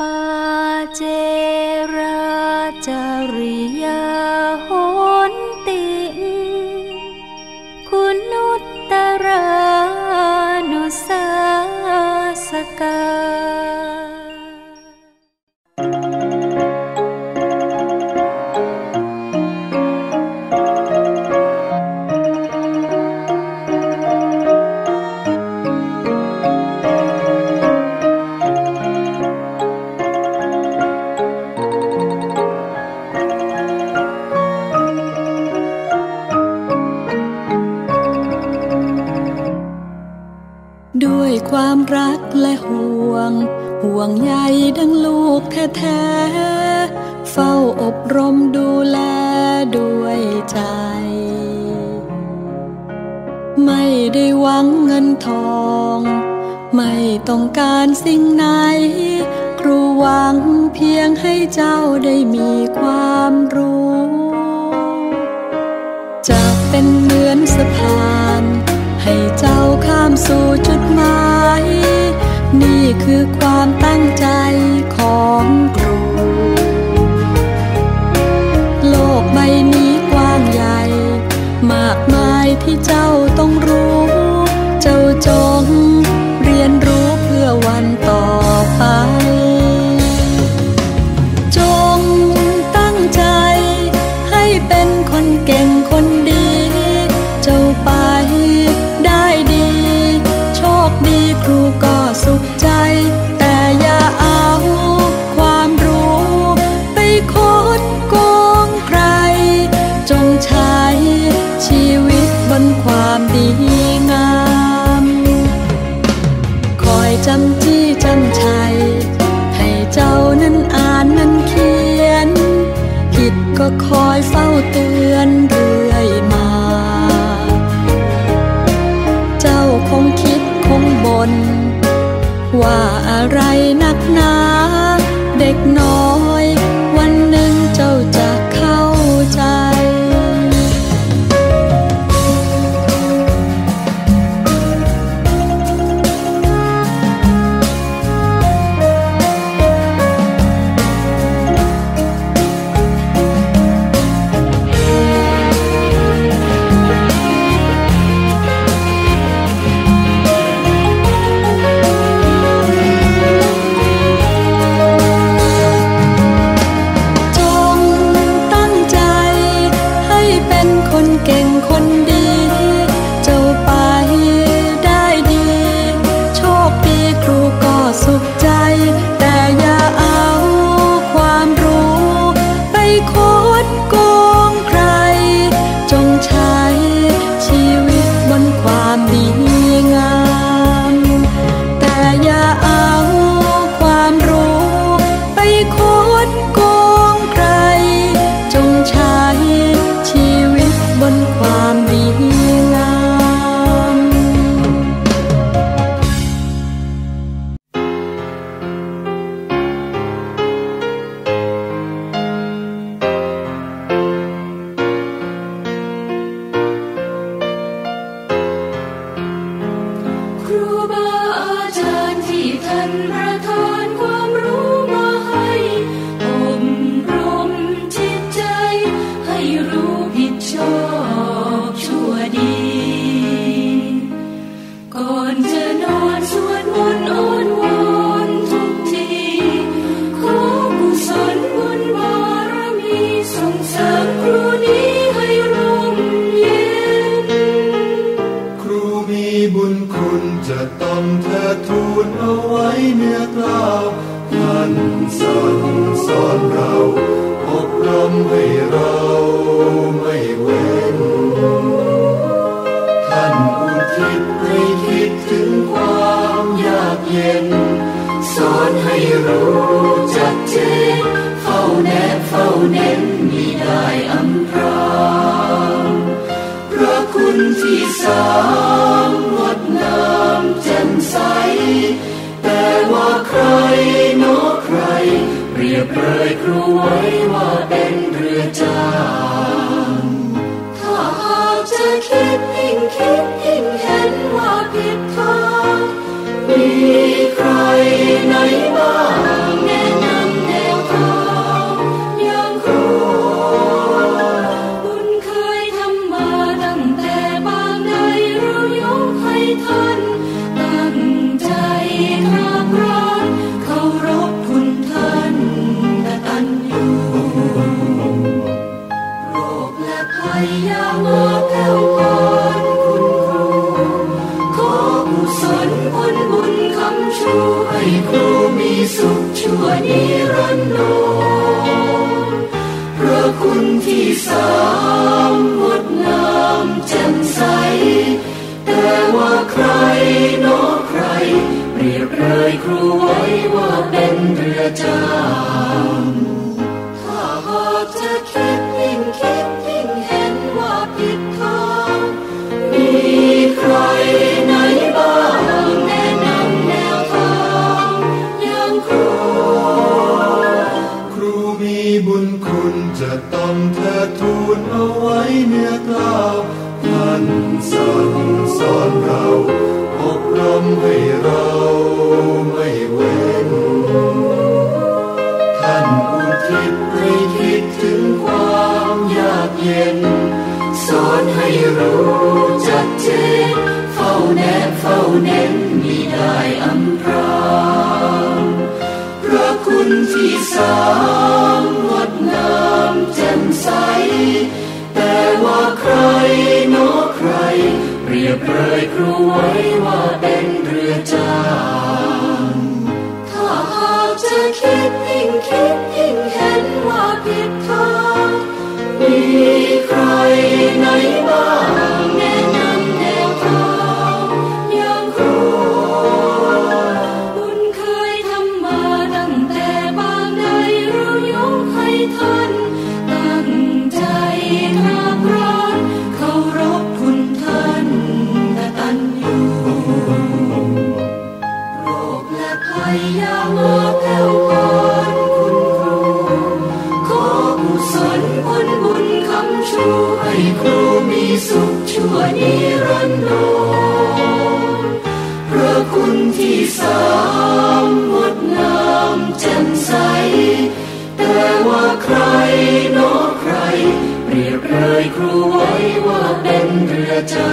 빠제 ร่มดูแลด้วยใจ ไม่ได้หวังเงินทอง ไม่ต้องการสิ่งไหน ครูหวังเพียงให้เจ้าได้มีความรู้ จะเป็นเหมือนสะพาน ให้เจ้าข้ามสู่จุดหมาย นี่คือความตั้งใจ ที่เจ้าต้องรู้ ดีงาม คอยจำจี้จำชัย ให้เจ้านั้นอ่านนั้นเขียน ผิดก็คอยเฝ้าเตือนเรื่อยมา เจ้าคงคิดคงบนนว่าอะไรนักหนา ที่สานงดงามแจ่มใส แต่ว่าใครโนใคร เปรียบเลยครูไว้ว่าเป็นเรือจางถ้าจะคิดยิ่งคิด ให้ครูมีสุขชั่วนิรันดร์พราะคุณที่สามหมดงามแจ่มใส แต่ว่าใครน้อ ที่สามงดงามแจ่มใส แต่ว่าใครโนใคร เปรียบเปรยครูไว้ว่าเป็นเรือจางถ้าหากจะคิด ครูมีสุขชั่วนิรันดรพระคุณที่สามงดงามแจ่มใส แต่ว่าใครนอใคร เปรียบเลยครูไว้ว่าเป็นเรือจ้า